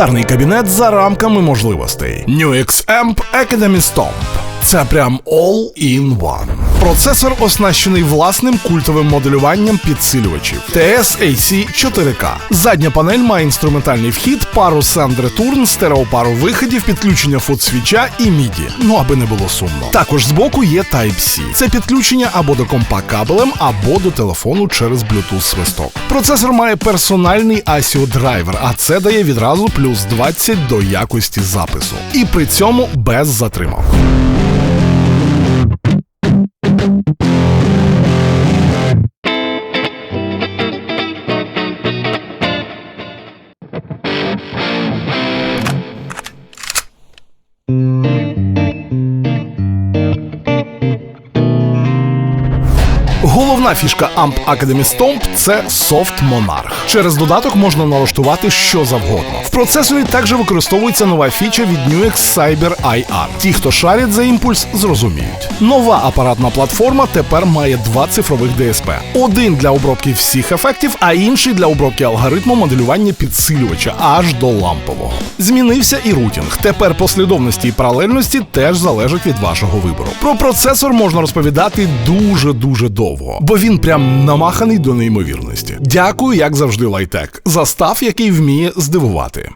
Елементарний кабінет за рамками можливостей. Nuix Amp Academy Stomp. Це прям all-in-one. Процесор оснащений власним культовим моделюванням підсилювачів TS-AC 4K. Задня панель має інструментальний вхід, пару Return, стереопару виходів, підключення футсвіча і MIDI. Ну аби не було сумно. Також збоку є Type-C. Це підключення або до компа кабелем, або до телефону через Bluetooth свисток. Процесор має персональний ASIO драйвер, а це дає відразу плюс 20 до якості запису. І при цьому без затримок. Головна фішка AMP Academy Stomp – це Soft Monarch. Через додаток можна налаштувати що завгодно. В процесорі також використовується нова фіча від Nuix Cyber IR. Ті, хто шарять за імпульс, зрозуміють. Нова апаратна платформа тепер має два цифрових DSP. Один для обробки всіх ефектів, а інший для обробки алгоритму моделювання підсилювача аж до лампового. Змінився і рутінг. Тепер послідовності і паралельності теж залежать від вашого вибору. Про процесор можна розповідати дуже дуже довго, бо він прям намаханий до неймовірності. Дякую, як завжди, лайтек, за став, який вміє здивувати.